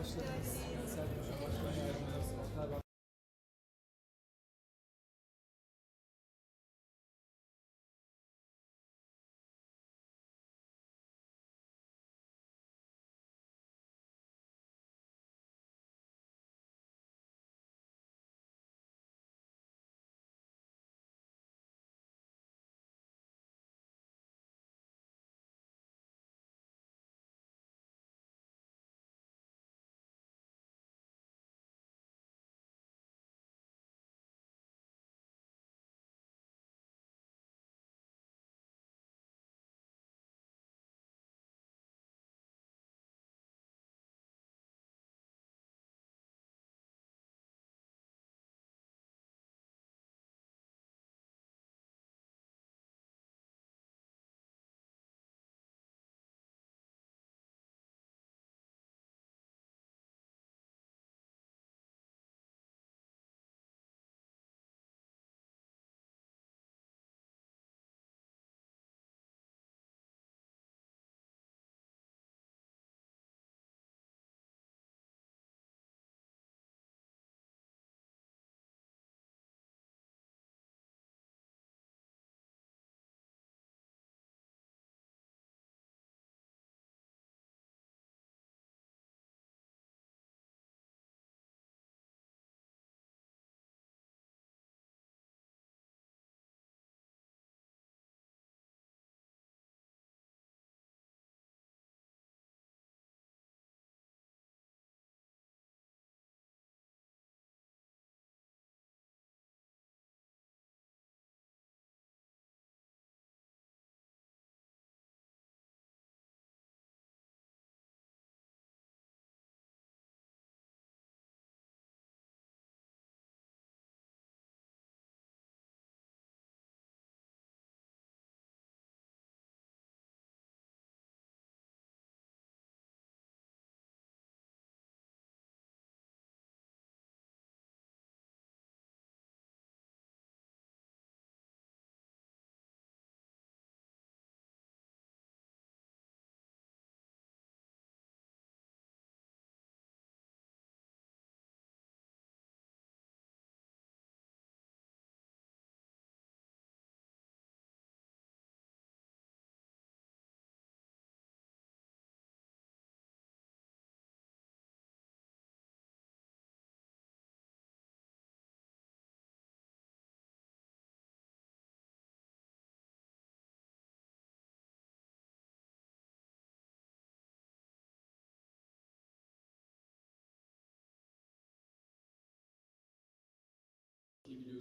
başladınız. Yani serpil başkan yardımcı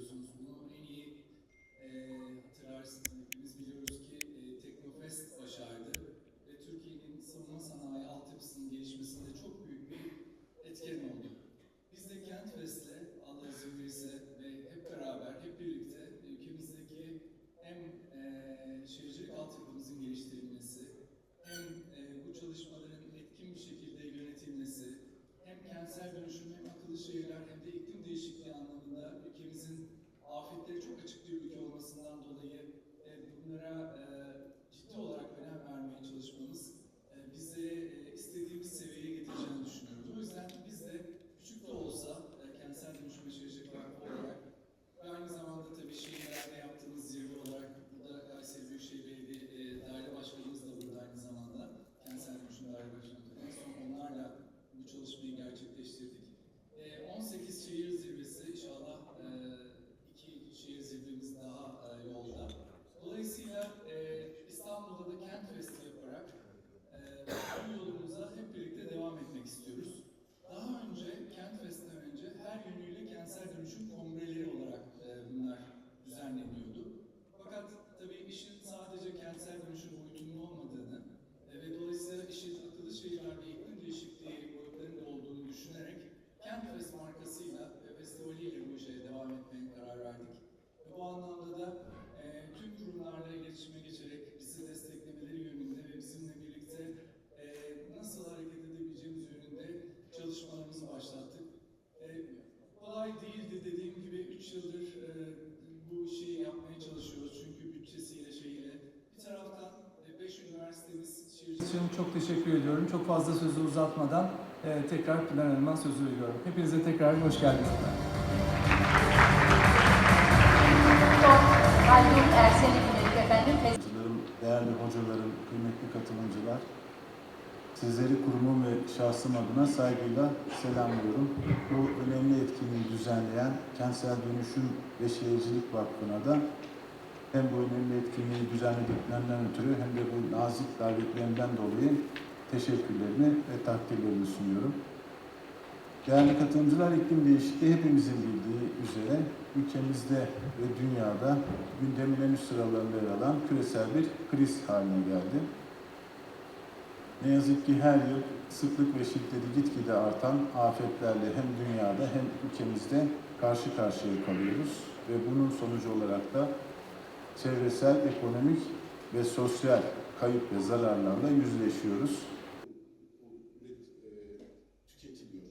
yapıyorsunuz. Bunu en iyi e, hatırlarsınız. Hepimiz biliyoruz ki e, Teknofest başardı ve Türkiye'nin savunma sanayi altyapısının gelişmesinde çok büyük bir etken oldu. الحمد لله için çok teşekkür ediyorum. Çok fazla sözü uzatmadan e, tekrar Pınar Hanım'a sözü veriyorum. Hepinize tekrar hoş geldiniz. Aydın efendim. Değerli hocalarım, kıymetli katılımcılar. Sizleri kurumum ve şahsım adına saygıyla selamlıyorum. Bu önemli etkinliği düzenleyen Kentsel Dönüşüm ve Şehircilik Vakfı'na da hem bu önemli etkinliği düzenlediklerinden ötürü hem de bu nazik davetlerinden dolayı teşekkürlerimi ve takdirlerimi sunuyorum. Değerli katılımcılar, iklim değişikliği hepimizin bildiği üzere ülkemizde ve dünyada gündemin en üst sıralarında yer alan küresel bir kriz haline geldi. Ne yazık ki her yıl sıklık ve şiddeti gitgide artan afetlerle hem dünyada hem ülkemizde karşı karşıya kalıyoruz ve bunun sonucu olarak da çevresel, ekonomik ve sosyal kayıp ve zararlarla yüzleşiyoruz. tüketiliyor.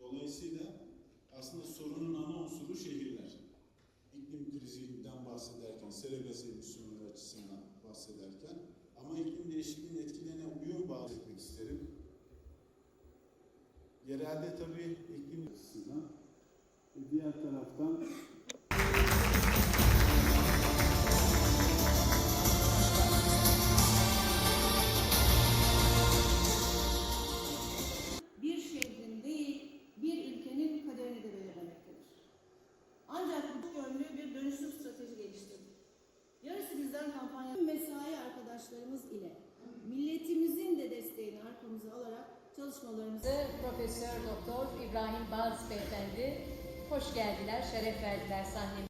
Dolayısıyla aslında sorunun ana unsuru şehirler. İklim krizinden bahsederken, sera gazı emisyonları açısından bahsederken ama iklim değişikliğinin etkilerine uyum bahsetmek isterim. Yerelde tabii iklim açısından diğer taraftan çalışmalarımızı Profesör Doktor İbrahim Baz Beyefendi hoş geldiler, şeref verdiler sahnemize.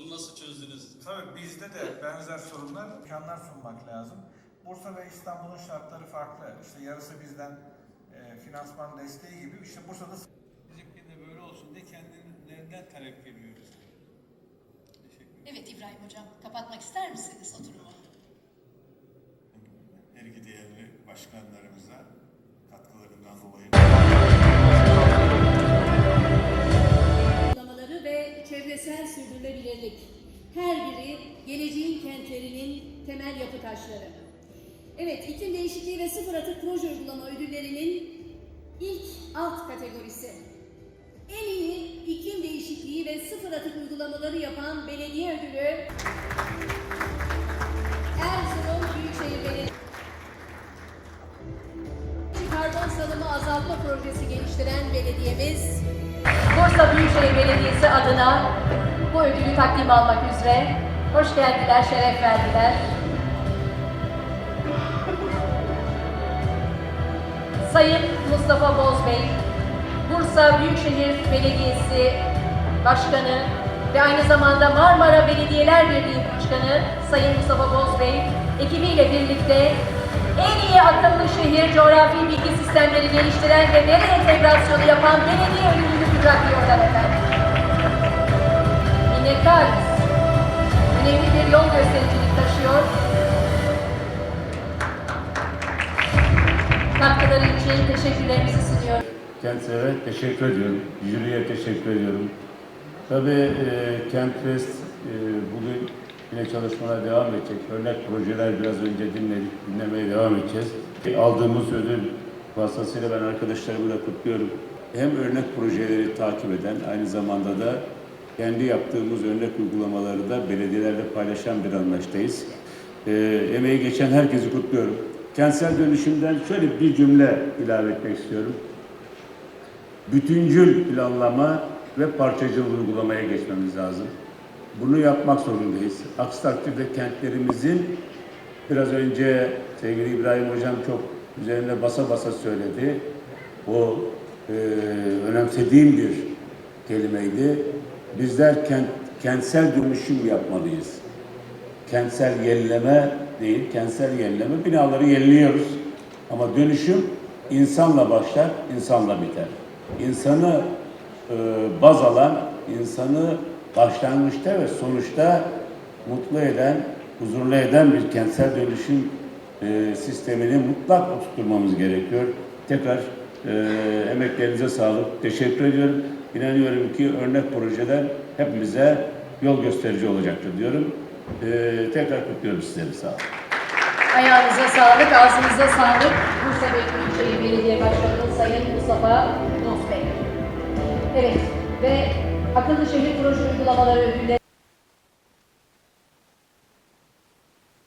Bunu nasıl çözdünüz? Tabii bizde de benzer sorunlar, imkanlar sunmak lazım. Bursa ve İstanbul'un şartları farklı. İşte yarısı bizden e, finansman desteği gibi. İşte Bursa'da Bizimki de böyle olsun diye kendilerinden talep geliyoruz. Teşekkür ederim. Evet İbrahim Hocam, kapatmak ister misiniz oturumu? her iki değerli başkanlarımıza katkılarından dolayı ve çevresel sürdürülebilirlik. Her biri geleceğin kentlerinin temel yapı taşları. Evet, iklim değişikliği ve sıfır atık proje uygulama ödüllerinin ilk alt kategorisi. En iyi iklim değişikliği ve sıfır atık uygulamaları yapan belediye ödülü Erzurum Büyükşehir Belediyesi. Karbon salımı azaltma projesi geliştiren belediyemiz Bursa Büyükşehir Belediyesi adına bu ödülü takdim almak üzere hoş geldiler, şeref verdiler. Sayın Mustafa Bozbey, Bursa Büyükşehir Belediyesi Başkanı ve aynı zamanda Marmara Belediyeler Birliği Başkanı Sayın Mustafa Bozbey ekibiyle birlikte en iyi akıllı şehir coğrafi bilgi sistemleri geliştiren ve veri entegrasyonu yapan belediye ödülünü kucaklıyorlar efendim. Minnettarız. Önemli bir yol göstericilik taşıyor. Katkıları teşekkürlerimizi sunuyorum. Kendisine teşekkür ediyorum. Jüriye teşekkür ediyorum. Tabii e, e, bugün yine çalışmalar devam edecek. Örnek projeler biraz önce dinledik, dinlemeye devam edeceğiz. Aldığımız ödül vasıtasıyla ben arkadaşlarımı da kutluyorum. Hem örnek projeleri takip eden, aynı zamanda da kendi yaptığımız örnek uygulamaları da belediyelerle paylaşan bir anlayıştayız. E, emeği geçen herkesi kutluyorum. Kentsel dönüşümden şöyle bir cümle ilave etmek istiyorum bütüncül planlama ve parçacıl uygulamaya geçmemiz lazım. Bunu yapmak zorundayız. Aksi takdirde kentlerimizin biraz önce sevgili İbrahim Hocam çok üzerine basa basa söyledi. O e, önemsediğim bir kelimeydi. Bizler kent, kentsel dönüşüm yapmalıyız. Kentsel yenileme değil, kentsel yenileme. Binaları yeniliyoruz. Ama dönüşüm insanla başlar, insanla biter. İnsanı e, baz alan, insanı başlangıçta ve sonuçta mutlu eden, huzurlu eden bir kentsel dönüşüm e, sistemini mutlak oturtmamız gerekiyor. Tekrar e, emeklerinize sağlık. Teşekkür ediyorum. İnanıyorum ki örnek projeler hepimize yol gösterici olacaktır diyorum. E, tekrar kutluyorum sizleri. Sağ olun. Ayağınıza sağlık, ağzınıza sağlık. Bursa Büyükşehir Belediye Başkanı Sayın Mustafa Bozbey. Evet ve akıllı şehir proje uygulamaları ödülleri